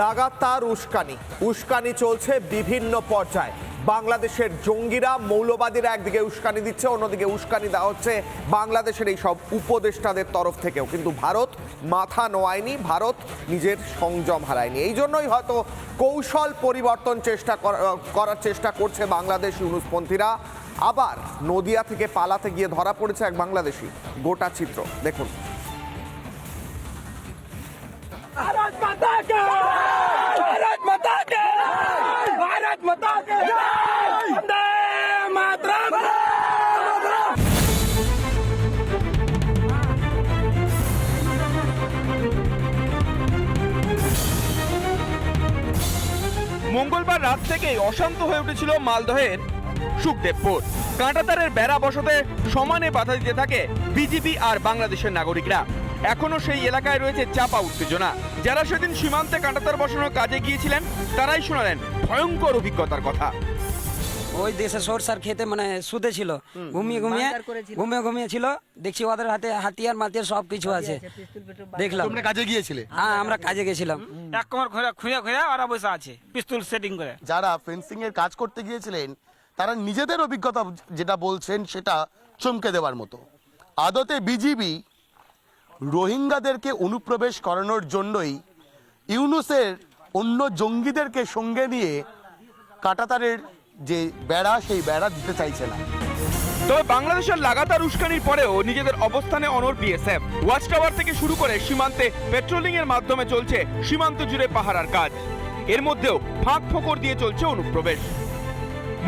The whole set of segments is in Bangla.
লাগাতার উস্কানি। উস্কানি চলছে বিভিন্ন পর্যায়ে। বাংলাদেশের জঙ্গিরা মৌলবাদীরা একদিকে উস্কানি দিচ্ছে, অন্যদিকে উস্কানি দেওয়া হচ্ছে বাংলাদেশের এই সব উপদেষ্টাদের তরফ থেকেও। কিন্তু ভারত মাথা নোয়ায়নি, ভারত নিজের সংযম হারায়নি। এই জন্যই হয়তো কৌশল পরিবর্তন চেষ্টা করার চেষ্টা করছে বাংলাদেশ ইউনুসপন্থীরা। আবার নদিয়া থেকে পালাতে গিয়ে ধরা পড়েছে এক বাংলাদেশি। গোটা চিত্র, দেখুন। মাতা মঙ্গলবার রাত থেকেই অশান্ত হয়ে উঠেছিল মালদহের সুখদেবপুর। কাঁটাতারের বেড়া বসতে সমানে বাধা দিতে থাকে বিজিবি আর বাংলাদেশের নাগরিকরা। এখনও সেই এলাকায় রয়েছে চাপা উত্তেজনা। যারা সেদিন সীমান্তে কাঁটাতার বসানোর কাজে গিয়েছিলেন তারাই শোনালেন ভয়ঙ্কর অভিজ্ঞতার কথা। ওই দেশে সরষার খেতে মানে শুতে ছিল। ঘুমিয়ে ঘুমিয়ে ঘুমিয়ে ঘুমিয়ে ছিল। দেখছি ওদের হাতে হাতিয়ার মাতিয়ার সব কিছু আছে। দেখলাম। কাজে গিয়েছিলে? হ্যাঁ আমরা কাজে গেছিলাম। এক কোমর খুঁড়ে খুঁড়ে খুঁড়ে ওরা বসে আছে পিস্তল সেটিং করে। যারা ফেন্সিং এর কাজ করতে গিয়েছিলেন তারা নিজেদের অভিজ্ঞতা যেটা বলছেন সেটা চমকে দেওয়ার মতো। আদতে বিজিবি রোহিঙ্গাদেরকে অনুপ্রবেশ করানোর জন্যই ইউনুসের অন্য জঙ্গিদেরকে সঙ্গে নিয়ে কাটাতারের যে বেড়া সেই বেড়া দিতে চাইছে না। তবে বাংলাদেশের লাগাতার উস্কানির পরেও নিজেদের অবস্থানে অনর বিএসএফ। ওয়াচ টাওয়ার থেকে শুরু করে সীমান্তে পেট্রোলিং এর মাধ্যমে চলছে সীমান্ত জুড়ে পাহারার কাজ এর মধ্যেও ফাঁক ফোকর দিয়ে চলছে অনুপ্রবেশ।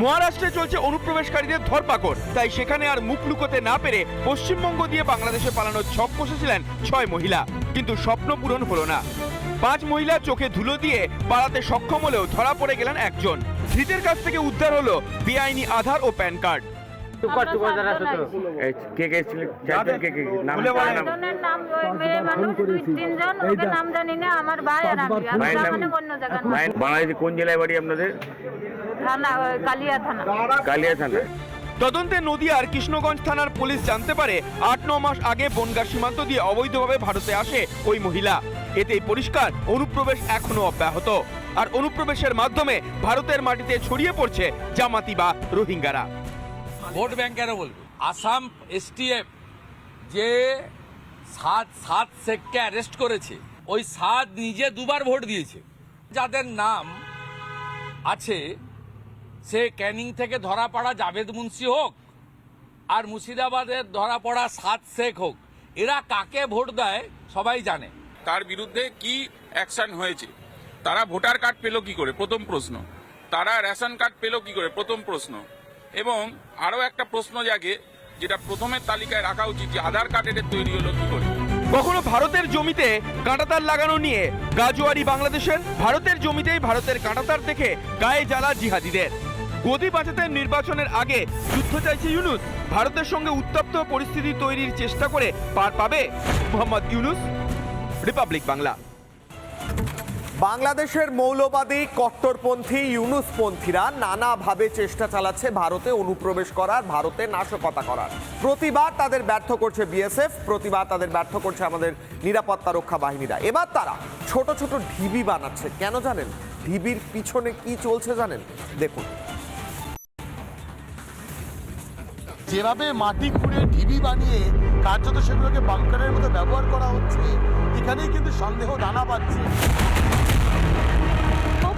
মহারাষ্ট্রে চলছে অনুপ্রবেশকারীদের ধরপাকড়, তাই সেখানে আর মুখ লুকোতে না পেরে পশ্চিমবঙ্গ দিয়ে বাংলাদেশে পালানোর ছক কষেছিলেন ছয় মহিলা। কিন্তু স্বপ্ন পূরণ হলো না। পাঁচ মহিলা চোখে ধুলো দিয়ে পালাতে সক্ষম হলেও ধরা পড়ে গেলেন একজন। ধৃতের কাছ থেকে উদ্ধার হলো বেআইনি আধার ও প্যান কার্ড। কে কে ছিল? চারজন কে কে? নাম নাম নাম ওই মেয়ে মানুষ দুই তিনজন ওদের নাম জানি না আমার ভাই আর আমি? ওখানে অন্য জায়গার না। বাংলাদেশে কোন জেলায় বাড়ি আপনাদের? থানা কালিয়া থানা। কালিয়া থানা। তদন্তে নদিয়ার কৃষ্ণগঞ্জ থানার পুলিশ জানতে পারে আট ন মাস আগে বনগাঁ সীমান্ত দিয়ে অবৈধভাবে ভারতে আসে ওই মহিলা। এতেই পরিষ্কার অনুপ্রবেশ এখনও অব্যাহত। আর অনুপ্রবেশের মাধ্যমে ভারতের মাটিতে ছড়িয়ে পড়ছে জামাতি বা রোহিঙ্গারা। ভোট ব্যাংকেরও বলবে? আসাম এসটিএফ যে সাত সাত শেখকে অ্যারেস্ট করেছে, ওই সাত নিজে দুবার ভোট দিয়েছে। যাদের নাম আছে, সে ক্যানিং থেকে ধরা পড়া জাভেদ মুন্সি হোক আর মুর্শিদাবাদের ধরা পড়া সাত শেখ হোক, এরা কাকে ভোট দেয় সবাই জানে। তার বিরুদ্ধে কি অ্যাকশন হয়েছে? তারা ভোটার কার্ড পেল কি করে? প্রথম প্রশ্ন। তারা রেশন কার্ড পেল কি করে? প্রথম প্রশ্ন। এবং আরও একটা প্রশ্ন জাগে, যেটা প্রথমের তালিকায় রাখা উচিত যে আধার কার্ডের তৈরি হলো কি করে। কখনো ভারতের জমিতে কাঁটাতার লাগানো নিয়ে গাজোয়ারি বাংলাদেশের? ভারতের জমিতেই ভারতের কাঁটাতার দেখে গায়ে জ্বালা জিহাদিদের। গদি বাঁচাতে নির্বাচনের আগে যুদ্ধ চাইছে ইউনুস। ভারতের সঙ্গে উত্তপ্ত পরিস্থিতি তৈরির চেষ্টা করে পার পাবে মোহাম্মদ ইউনুস। রিপাবলিক বাংলা। বাংলাদেশের মৌলবাদী কট্টরপন্থী ইউনুসপন্থীরা নানাভাবে চেষ্টা চালাচ্ছে ভারতে অনুপ্রবেশ করার, ভারতে নাশকতা করার। প্রতিবার তাদের ব্যর্থ করছে বিএসএফ, প্রতিবার তাদের ব্যর্থ করছে আমাদের নিরাপত্তা রক্ষা বাহিনীরা। এবার তারা ছোট ছোট ঢিবি বানাচ্ছে। কেন জানেন? ঢিবির পিছনে কি চলছে জানেন? দেখুন। যেভাবে মাটি খুঁড়ে ঢিবি বানিয়ে কার্যত সেগুলোকে বাংকারের মতো ব্যবহার করা হচ্ছে, এখানেই কিন্তু সন্দেহ দানা পাচ্ছে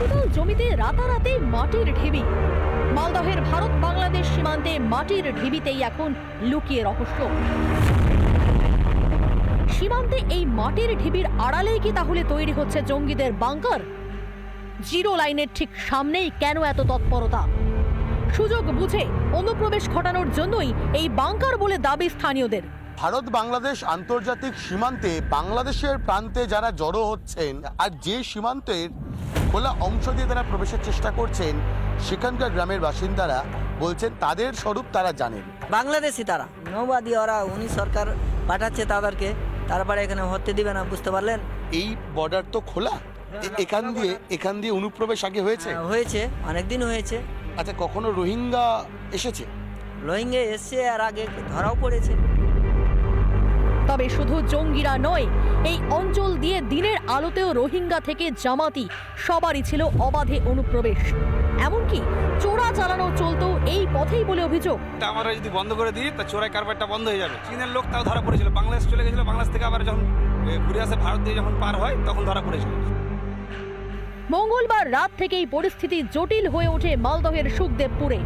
সমতল জমিতে রাতারাতি মাটির ঢিবি। মালদহের ভারত বাংলাদেশ সীমান্তে মাটির ঢিবিতেই এখন লুকিয়ে রহস্য। সীমান্তে এই মাটির ঢিবির আড়ালেই কি তাহলে তৈরি হচ্ছে জঙ্গিদের বাংকার? জিরো লাইনের ঠিক সামনেই কেন এত তৎপরতা? সুযোগ বুঝে অনুপ্রবেশ ঘটানোর জন্যই এই বাংকার বলে দাবি স্থানীয়দের। ভারত বাংলাদেশ আন্তর্জাতিক সীমান্তে বাংলাদেশের প্রান্তে যারা জড়ো হচ্ছেন, আর যে সীমান্তের খোলা অংশ দিয়ে তারা প্রবেশের চেষ্টা করছেন সেখানকার গ্রামের বাসিন্দারা বলছেন তাদের স্বরূপ তারা জানেন। বাংলাদেশি তারা। নৌবাদী ওরা উনি সরকার পাঠাচ্ছে তাদেরকে তারপরে এখানে হতে দিবে না বুঝতে পারলেন? এই বর্ডার তো খোলা? এ- এখান দিয়ে এখান দিয়ে অনুপ্রবেশ আগে হয়েছে? হয়েছে অনেকদিন হয়েছে। আচ্ছা কখনো রোহিঙ্গা এসেছে? রোহিঙ্গা এসছে আর আগে ধরাও পড়েছে। তবে শুধু জঙ্গিরা নয় এই অঞ্চল দিয়ে দিনের আলোতেও রোহিঙ্গা থেকে জামাতি সবারই ছিল অবাধে অনুপ্রবেশ। এমনকি চোরা চালানো চলতো এই পথেই বলে অভিযোগ। আমরা যদি বন্ধ করে দিই তা চোরাই কারবারটা বন্ধ হয়ে যাবে। চীনের লোক তাও ধরা পড়েছিল। বাংলাদেশ চলে গেছিল বাংলাদেশ থেকে আবার যখন ঘুরে আসে ভারত দিয়ে যখন পার হয় তখন ধরা পড়েছিল। মঙ্গলবার রাত থেকেই পরিস্থিতি জটিল হয়ে ওঠে মালদহের সুখদেবপুরে।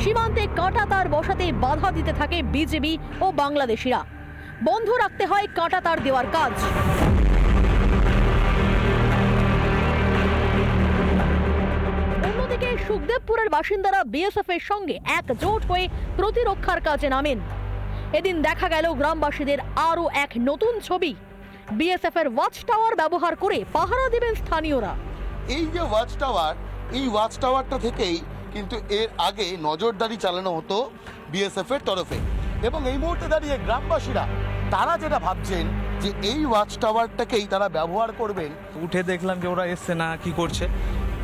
সীমান্তে কাঁটা তার বসাতে বাধা দিতে থাকে বিজেপি ও বাংলাদেশিরা। বন্ধ রাখতে হয় কাঁটা তার দেওয়ার কাজ। অন্যদিকে সুখদেবপুরের বাসিন্দারা বিএসএফ এর সঙ্গে একজোট হয়ে প্রতিরক্ষার কাজে নামেন। এদিন দেখা গেল গ্রামবাসীদের আরও এক নতুন ছবি। বিএসএফ এর ওয়াচ টাওয়ার ব্যবহার করে পাহারা দেবেন স্থানীয়রা। এই যে ওয়াচ টাওয়ার, এই ওয়াচ টাওয়ারটা থেকেই কিন্তু এর আগে নজরদারি চালানো হতো বিএসএফ এর তরফে। এবং এই মুহূর্তে দাঁড়িয়ে গ্রামবাসীরা তারা যেটা ভাবছেন যে এই ওয়াচ টাওয়ারটাকেই তারা ব্যবহার করবেন। উঠে দেখলাম যে ওরা এসছে না কি করছে?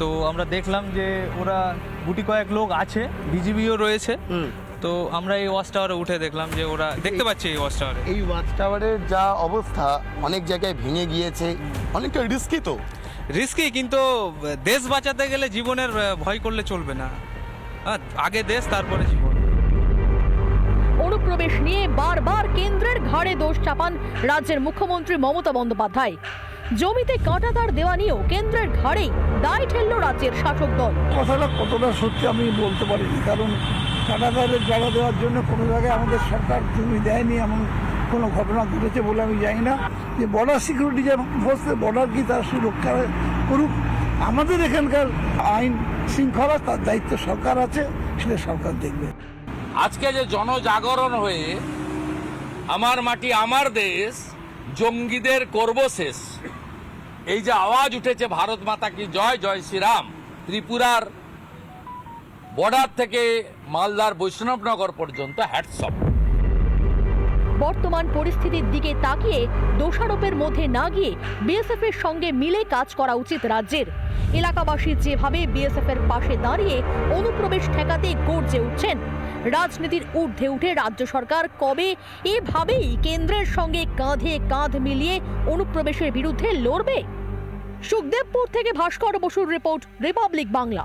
তো আমরা দেখলাম যে ওরা গুটি কয়েক লোক আছে বিজিবিও রয়েছে। তো আমরা এই ওয়াচ টাওয়ারে উঠে দেখলাম যে ওরা দেখতে পাচ্ছি এই ওয়াচ টাওয়ারে এই ওয়াচ টাওয়ারের যা অবস্থা অনেক জায়গায় ভেঙে গিয়েছে অনেকটা রিস্কি তো। রিস্কি কিন্তু দেশ বাঁচাতে গেলে জীবনের ভয় করলে চলবে না। হ্যাঁ, আগে দেশ তারপরে জীবন। অনুপ্রবেশ নিয়ে বারবার কেন্দ্রের ঘাড়ে দোষ চাপান রাজ্যের মুখ্যমন্ত্রী মমতা বন্দ্যোপাধ্যায়। জমিতে কাঁটাতার দেওয়া নিয়েও কেন্দ্রের ঘাড়েই দায় ঠেলল রাজ্যের শাসক দল। কথাটা কতটা সত্যি আমি বলতে পারিনি, কারণ কাটাতারের জড়া দেওয়ার জন্য কোনো জায়গায় আমাদের সরকার জমি দেয়নি, এমন কোনো ঘটনা ঘটেছে বলে আমি জানি না। যে বর্ডার সিকিউরিটি যে ফোর্স বর্ডার কি তার সুরক্ষা করুক। আমাদের এখানকার আইন শৃঙ্খলা তার দায়িত্ব সরকার আছে, সেটা সরকার দেখবে। আজকে যে জনজাগরণ হয়ে আমার মাটি, আমার দেশ জঙ্গিদের করব শেষ। এই যে আওয়াজ উঠেছে ভারত মাতা কি জয় জয় শ্রীরাম। ত্রিপুরার বর্ডার থেকে মালদার বৈষ্ণবনগর পর্যন্ত হ্যাটসঅপ বর্তমান পরিস্থিতির দিকে তাকিয়ে দোষারোপের মধ্যে না গিয়ে বিএসএফ এর সঙ্গে মিলে কাজ করা উচিত রাজ্যের। এলাকাবাসী যেভাবে বিএসএফ এর পাশে দাঁড়িয়ে অনুপ্রবেশ ঠেকাতে গর্জে উঠছেন, রাজনীতির ঊর্ধ্বে উঠে রাজ্য সরকার কবে এভাবেই কেন্দ্রের সঙ্গে কাঁধে কাঁধ মিলিয়ে অনুপ্রবেশের বিরুদ্ধে লড়বে? সুখদেবপুর থেকে ভাস্কর বসুর রিপোর্ট, রিপাবলিক বাংলা।